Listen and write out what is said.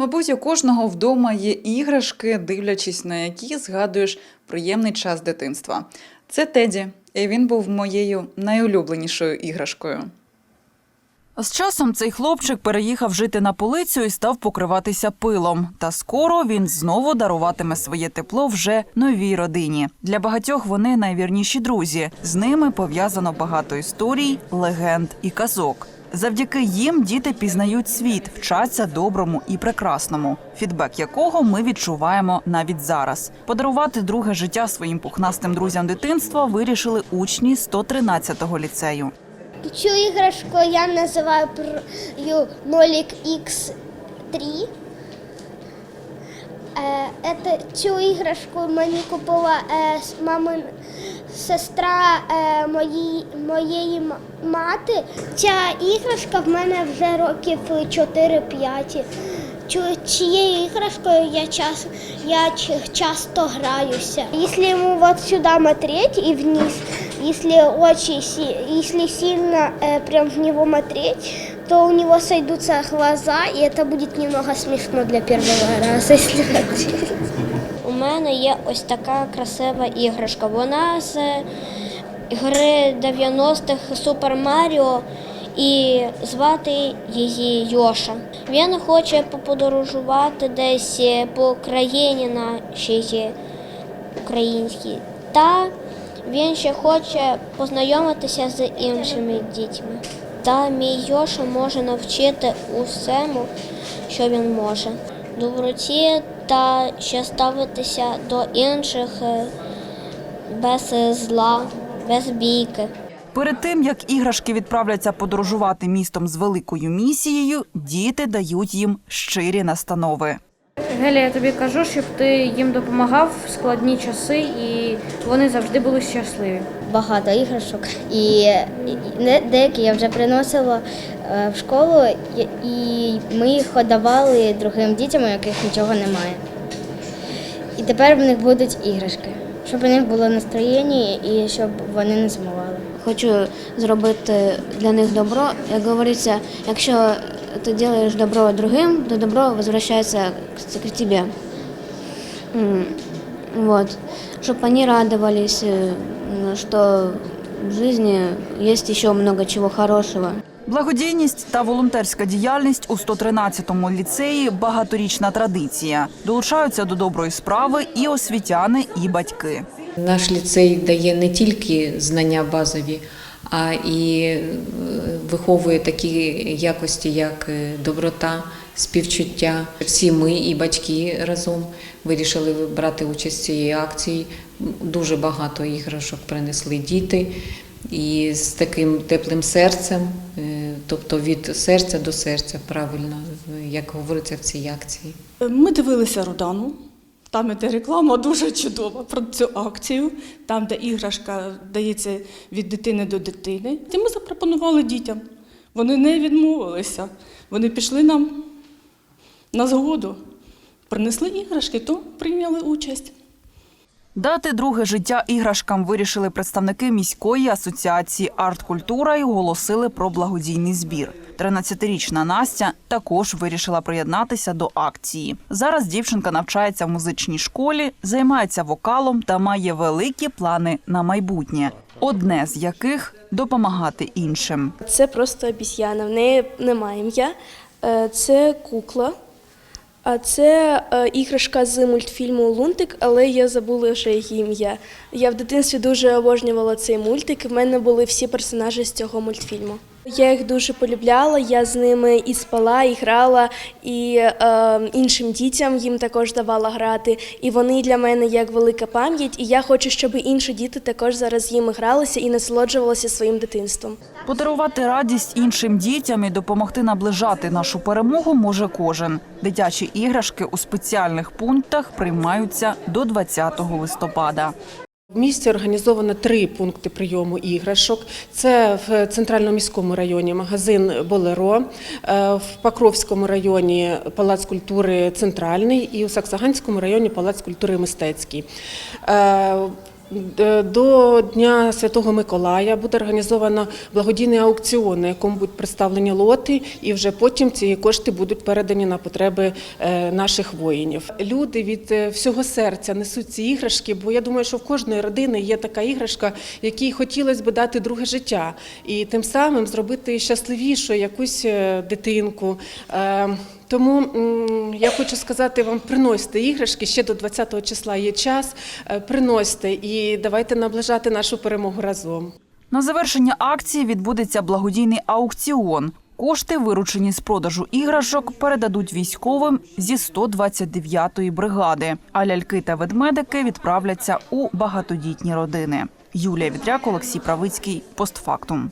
Мабуть, у кожного вдома є іграшки, дивлячись на які згадуєш приємний час дитинства. Це Теді, і він був моєю найулюбленішою іграшкою. З часом цей хлопчик переїхав жити на полицю і став покриватися пилом. Та скоро він знову даруватиме своє тепло вже новій родині. Для багатьох вони найвірніші друзі. З ними пов'язано багато історій, легенд і казок. Завдяки їм діти пізнають світ, вчаться доброму і прекрасному, фідбек якого ми відчуваємо навіть зараз. Подарувати друге життя своїм пухнастим друзям дитинства вирішили учні 113-го ліцею. Цю іграшку я називаю Нолік X3. Е, цю іграшку мені купила е, мамин сестра е, моїй, моєї мати. Ця іграшка в мене вже років 4-5. Цю, цією іграшкою я, час, я часто граюся. Якщо йому вот сюди смотреть и вниз, очень си- если сильно э, прям в него смотреть, то у него сойдутся глаза, и это будет немного смешно для первого раза, если хотите. Мене є ось така красива іграшка. Вона з гри 90-х Супер Маріо і звати її Йоша. Він хоче поподорожувати десь по країні нашій українській. Та він ще хоче познайомитися з іншими дітьми. Та мій Йоша може навчити усему, що він може. Доброті та ще ставитися до інших е, без зла, без бійки. Перед тим як іграшки відправляться подорожувати містом з великою місією, діти дають їм щирі настанови. Геля, я тобі кажу, щоб ти їм допомагав в складні часи, і вони завжди були щасливі. Багато іграшок, і, деякі я вже приносила е, в школу, і, ми їх давали другим дітям, у яких нічого немає. І тепер в них будуть іграшки, щоб у них було настроєння і щоб вони не сумували. Хочу зробити для них добро. Як говориться, якщо ти робиш добро другим, то добро возвращається к тебе. Вот. Чтобы они радовались, э, что в жизни есть еще много чего хорошего. Благодійність та волонтерська діяльність у 113-му ліцеї багаторічна традиція. Долучаються до доброї справи і освітяни, і батьки. Наш ліцей дає не тільки знання базові, а і е, виховує такі якості, як е, доброта, співчуття. Всі ми і батьки разом вирішили брати участь в цій акції. Дуже багато іграшок принесли діти. І з таким теплим серцем, е, тобто від серця до серця, правильно, як говориться в цій акції. Ми дивилися Рудану. Там іде реклама дуже чудова про цю акцію, там, де іграшка дається від дитини до дитини. І ми запропонували дітям. Вони не відмовилися. Вони пішли нам на згоду. Принесли іграшки, то прийняли участь. Дати друге життя іграшкам вирішили представники міської асоціації арт-культура і оголосили про благодійний збір. 13-річна Настя також вирішила приєднатися до акції. Зараз дівчинка навчається в музичній школі, займається вокалом та має великі плани на майбутнє. Одне з яких допомагати іншим. Це просто обіз'яна, в неї немає ім'я. Е, Це кукла, а це е, іграшка з мультфільму Лунтик, але я забула вже її ім'я. Я в дитинстві дуже обожнювала цей мультик, в мене були всі персонажі з цього мультфільму. Я їх дуже полюбляла, я з ними і спала, і грала, і е, іншим дітям їм також давала грати. І вони для мене як велика пам'ять, і я хочу, щоб інші діти також зараз з ними гралися і насолоджувалися своїм дитинством. Подарувати радість іншим дітям і допомогти наближати нашу перемогу може кожен. Дитячі іграшки у спеціальних пунктах приймаються до 20 листопада. В місті організовано три пункти прийому іграшок. Це в центральному міському районі магазин Болеро, е, в Покровському районі Палац культури Центральний і у Саксаганському районі Палац культури Мистецький. Е, До Дня Святого Миколая буде організовано благодійний аукціон, на якому будуть представлені лоти, і вже потім ці кошти будуть передані на потреби е, наших воїнів. Люди від е, всього серця несуть ці іграшки, бо я думаю, що в кожної родини є така іграшка, якій хотілося б дати друге життя, і тим самим зробити щасливішою якусь дитинку. Тому я хочу сказати вам, приносьте іграшки ще до 20 числа є час. е, Приносьте і давайте наближати нашу перемогу разом. На завершення акції відбудеться благодійний аукціон. Кошти, виручені з продажу іграшок, передадуть військовим зі 129-ї бригади. А ляльки та ведмедики відправляться у багатодітні родини. Юлія Вітряк, Олексій Правицький. Постфактум.